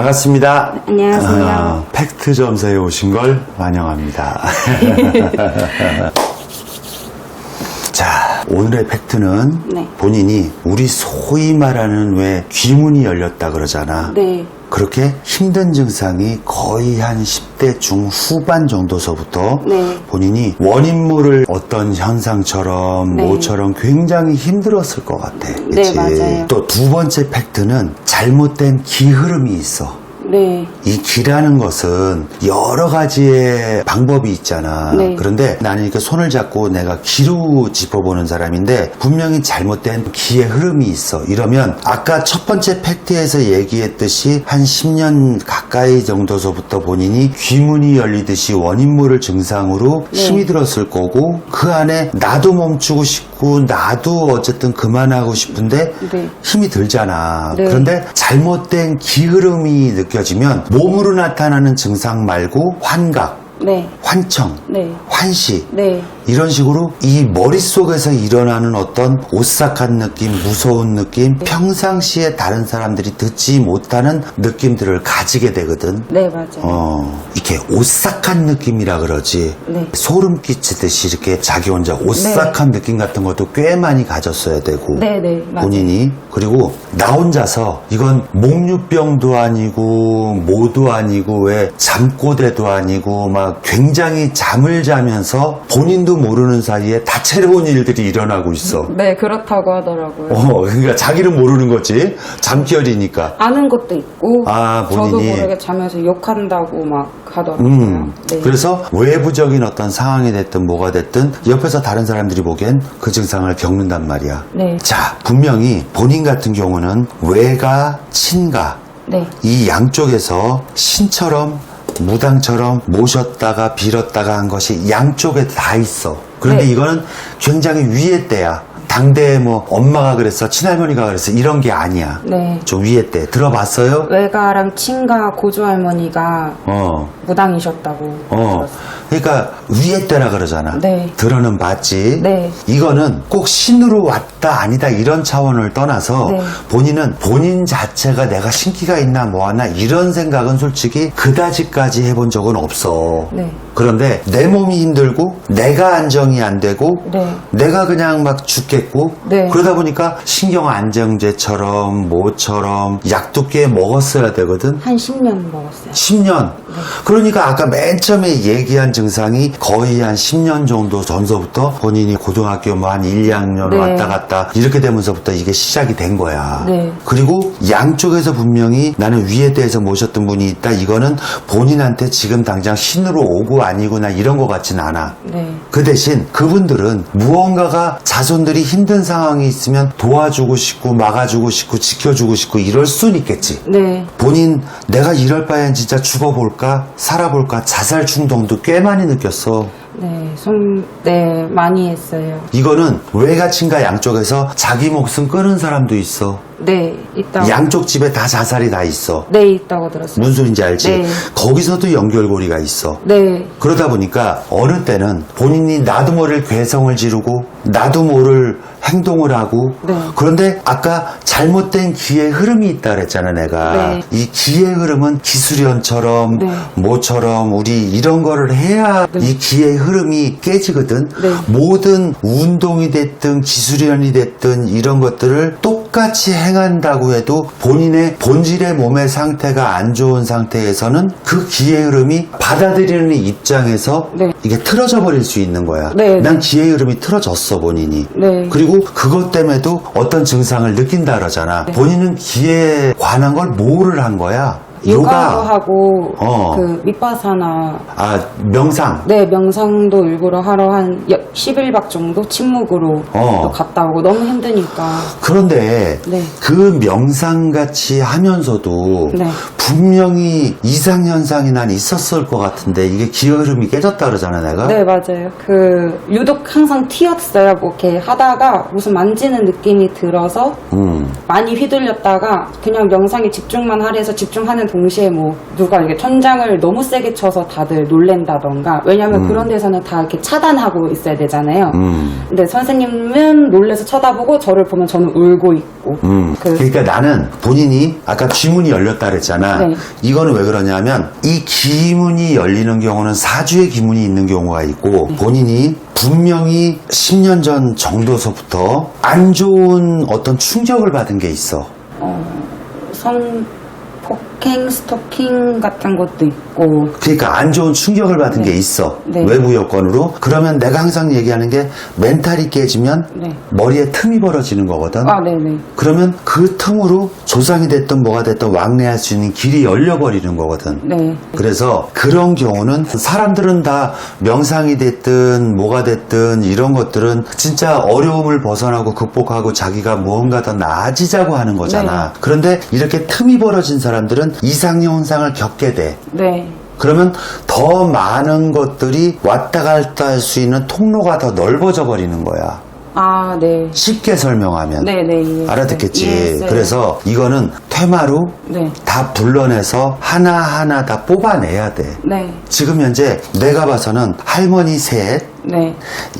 반갑습니다. 안녕하세요. 아, 팩트 점사에 오신 걸 환영합니다. 자, 오늘의 팩트는 네. 본인이 우리 소위 말하는 왜 귀문이 열렸다 그러잖아. 네. 그렇게 힘든 증상이 거의 한 10대 중후반 정도서부터 네. 본인이 원인물을 어떤 현상처럼 네. 뭐처럼 굉장히 힘들었을 것 같아. 네, 그치? 맞아요. 또 두 번째 팩트는 잘못된 기흐름이 있어. 네. 이 기라는 것은 여러 가지의 방법이 있잖아. 네. 그런데 나는 이렇게 손을 잡고 내가 기로 짚어보는 사람인데 분명히 잘못된 기의 흐름이 있어. 이러면 아까 첫 번째 팩트에서 얘기했듯이 한 10년 가까이 정도서부터 본인이 귀문이 열리듯이 원인물을 증상으로 네. 힘이 들었을 거고 그 안에 나도 멈추고 싶고 나도 어쨌든 그만하고 싶은데 네. 힘이 들잖아. 네. 그런데 잘못된 기흐름이 느껴 지면 몸으로 나타나는 증상 말고 환각, 네. 환청, 네. 환시 네. 이런 식으로 이 머릿속에서 일어나는 어떤 오싹한 느낌, 무서운 느낌, 네. 평상시에 다른 사람들이 듣지 못하는 느낌들을 가지게 되거든. 네, 맞아요. 어, 이렇게 오싹한 느낌이라 그러지. 네. 소름 끼치듯이 이렇게 자기 혼자 오싹한 느낌 같은 것도 꽤 많이 가졌어야 되고. 네, 네. 맞아요. 본인이 그리고 나 혼자서 이건 목류병도 아니고 모도 아니고 왜 잠꼬대도 아니고 막 굉장히 잠을 자면서 본인도 모르는 사이에 다채로운 일들이 일어나고 있어. 네, 그렇다고 하더라고요. 어, 그러니까 자기는 모르는 거지. 잠결이니까. 아는 것도 있고, 아, 저도 본인이. 모르게 자면서 욕한다고 막 하더라고요. 음, 네. 그래서 외부적인 어떤 상황이 됐든 뭐가 됐든 옆에서 다른 사람들이 보기엔 그 증상을 겪는단 말이야. 네. 자, 분명히 본인 같은 경우는 외가, 친가, 네. 이 양쪽에서 신처럼 무당처럼 모셨다가 빌었다가 한 것이 양쪽에 다 있어. 그런데 네. 이거는 굉장히 위에 때야. 당대에 뭐 엄마가 그랬어, 친할머니가 그랬어 이런 게 아니야. 네. 좀 위에 때 들어봤어요? 외가랑 친가 고조 할머니가 어. 무당이셨다고. 어, 그러니까 위에 때라 그러잖아. 네. 들어는 봤지. 네. 이거는 꼭 신으로 왔 다 아니다 이런 차원을 떠나서 네. 본인은 본인 자체가 내가 신기가 있나 뭐하나 이런 생각은 솔직히 그다지까지 해본 적은 없어. 네. 그런데 내 몸이 힘들고 내가 안정이 안 되고 네. 내가 그냥 막 죽겠고 네. 그러다 보니까 신경 안정제처럼 뭐처럼 약도 꽤 먹었어야 되거든. 한 10년 먹었어요. 10년. 그러니까 아까 맨 처음에 얘기한 증상이 거의 한 10년 정도 전서부터 본인이 고등학교 뭐 한 1, 2학년 네. 왔다 갔다 이렇게 되면서부터 이게 시작이 된 거야. 네. 그리고 양쪽에서 분명히 나는 위에 대해서 모셨던 분이 있다. 이거는 본인한테 지금 당장 신으로 오고 아니구나 이런 것 같진 않아. 네. 그 대신 그분들은 무언가가 자손들이 힘든 상황이 있으면 도와주고 싶고 막아주고 싶고 지켜주고 싶고 이럴 순 있겠지. 네. 본인 내가 이럴 바엔 진짜 죽어볼까 살아볼까 자살 충동도 꽤 많이 느꼈어 네. 손, 네. 많이 했어요. 이거는 외가친가 양쪽에서 자기 목숨 끊은 사람도 있어 네. 있다고. 양쪽 집에 다 자살이 다 있어 네, 있다고 들었어요. 무슨 소린지 알지? 네. 거기서도 연결고리가 있어 네. 그러다 보니까 어느 때는 본인이 나도 모를 괴성을 지르고 나도 모를 행동을 하고 네. 그런데 아까 잘못된 기의 흐름이 있다 그랬잖아 내가 네. 이 기의 흐름은 기수련처럼 네. 뭐처럼 우리 이런 거를 해야 이 기의 흐름이 깨지거든 네. 모든 운동이 됐든 기수련이 됐든 이런 것들을 똑같이 행한다고 해도 본인의 본질의 몸의 상태가 안 좋은 상태에서는 그 기의 흐름이 받아들이는 입장에서 네. 이게 틀어져 버릴 수 있는 거야. 네, 난 네. 기의 흐름이 틀어졌어 본인이. 네. 그리고 그것 때문에도 어떤 증상을 느낀다 그러잖아. 네. 본인은 기에 관한 걸 뭐를 한 거야? 요가도 하고 어. 그 밑바사나 아 명상. 네 명상도 일부러 하러 한 11박 정도 침묵으로 어. 또 갔다 오고 너무 힘드니까 그런데 네. 그 명상 같이 하면서도 네. 분명히 이상 현상이 난 있었을 것 같은데 이게 기의 흐름이 깨졌다 그러잖아 내가 네 맞아요 그 유독 항상 튀었어요 뭐 이렇게 하다가 무슨 만지는 느낌이 들어서 음. 많이 휘둘렸다가 그냥 명상에 집중만 하려 해서 집중하는데 동시에 뭐 누가 이렇게 천장을 너무 세게 쳐서 다들 놀랜다던가 왜냐면 그런 데서는 다 이렇게 차단하고 있어야 되잖아요. 음. 근데 선생님은 놀래서 쳐다보고 저를 보면 저는 울고 있고 음, 그- 그러니까 나는 본인이 아까 귀문이 열렸다 그랬잖아. 네. 이거는 왜 그러냐면 이 귀문이 열리는 경우는 사주의 귀문이 있는 경우가 있고 네. 본인이 분명히 10년 전 정도서부터 안 좋은 어떤 충격을 받은 게 있어. 성 폭행, 스토킹 같은 것도 있고 그러니까 안 좋은 충격을 받은 게 있어. 네. 외부 여건으로. 그러면 내가 항상 얘기하는 게 멘탈이 깨지면 네. 머리에 틈이 벌어지는 거거든. 아 네네 그러면 그 틈으로 조상이 됐든 뭐가 됐든 왕래할 수 있는 길이 열려버리는 거거든. 네 그래서 그런 경우는 사람들은 다 명상이 됐든 뭐가 됐든 이런 것들은 진짜 어려움을 벗어나고 극복하고 자기가 무언가 더 나아지자고 하는 거잖아. 그런데 이렇게 틈이 벌어진 사람들은 이상 현상을 겪게 돼. 네. 그러면 더 많은 것들이 왔다 갔다 할 수 있는 통로가 더 넓어져 버리는 거야. 아, 네. 쉽게 설명하면. 네네. 알아듣겠지. 이해했어요. 그래서 이거는 퇴마로 네. 다 불러내서 하나하나 다 뽑아내야 돼. 네. 지금 현재 내가 봐서는 할머니 셋, 네.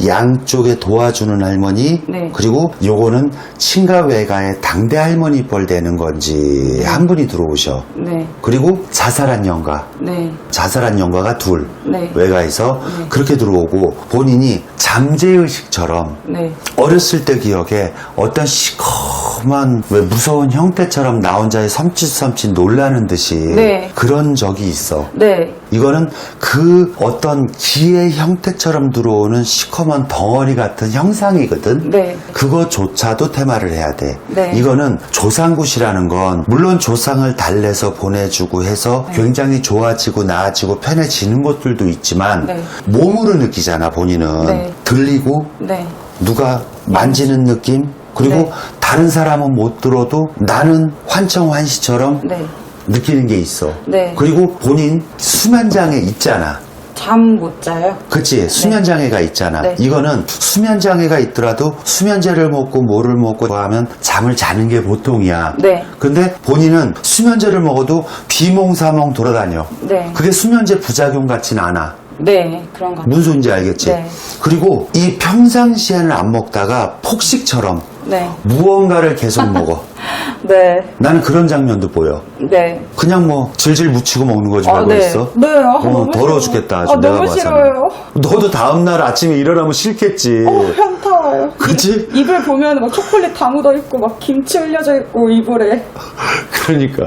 양쪽에 도와주는 할머니, 네. 그리고 요거는 친가 외가의 당대 할머니 뻘 되는 건지 한 분이 들어오셔. 네. 그리고 자살한 영가, 네. 자살한 영가가 둘, 네. 외가에서 네. 그렇게 들어오고 본인이 잠재의식처럼 네. 어렸을 때 기억에 어떤 시커 먼왜 무서운 형태처럼 나 혼자의 섬찟섬찟 놀라는 듯이 네. 그런 적이 있어. 네. 이거는 그 어떤 기의 형태처럼 들어오는 시커먼 덩어리 같은 형상이거든. 네. 그거조차도 테마를 해야 돼. 네. 이거는 조상굿이라는 건 물론 조상을 달래서 보내주고 해서 네. 굉장히 좋아지고 나아지고 편해지는 것들도 있지만 네. 몸으로 느끼잖아 본인은 네. 들리고 네. 누가 만지는 느낌 그리고 네. 다른 사람은 못 들어도 나는 환청환시처럼 네. 느끼는 게 있어. 네. 그리고 본인 수면장애 있잖아. 잠 못 자요? 그치? 수면 장애가 있잖아. 네. 이거는 수면 장애가 있더라도 수면제를 먹고 뭐를 먹고 하면 잠을 자는 게 보통이야. 네. 근데 본인은 수면제를 먹어도 비몽사몽 돌아다녀. 네. 그게 수면제 부작용 같진 않아. 네. 그런 것 같아요. 무슨 소리인지 알겠지? 네. 그리고 이 평상시에는 안 먹다가 폭식처럼 네. 무언가를 계속 먹어. 네. 나는 그런 장면도 보여. 네. 그냥 뭐 질질 묻히고 먹는 거지 아, 말고 네. 있어. 네. 아, 어, 너무 더러워 싫어. 죽겠다. 아주 아, 내가 너무 봐서는. 싫어요. 너도 다음날 아침에 일어나면 싫겠지. 어, 현타 와요. 그치? 입, 입을 보면 막 초콜릿 다 묻어 있고 막 김치 흘려져 있고 이불에. 그러니까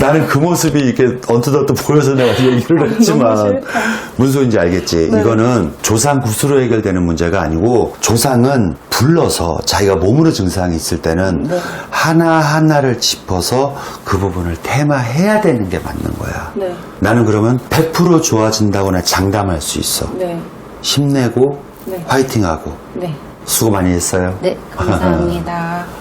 나는 그 모습이 이렇게 언뜻언뜻 보여서 내가 얘기를 했지만 너무 싫다. 무슨 소리인지 알겠지? 네. 이거는 조상 구수로 해결되는 문제가 아니고 조상은 불러서 자기가 몸으로 증상이 있을 때는 네. 하나하나 를 짚어서 그 부분을 테마해야 되는 게 맞는 거야. 네. 나는 그러면 100% 좋아진다고나 장담할 수 있어. 네. 힘내고 네. 화이팅하고 네. 수고 많이 했어요. 네. 감사합니다.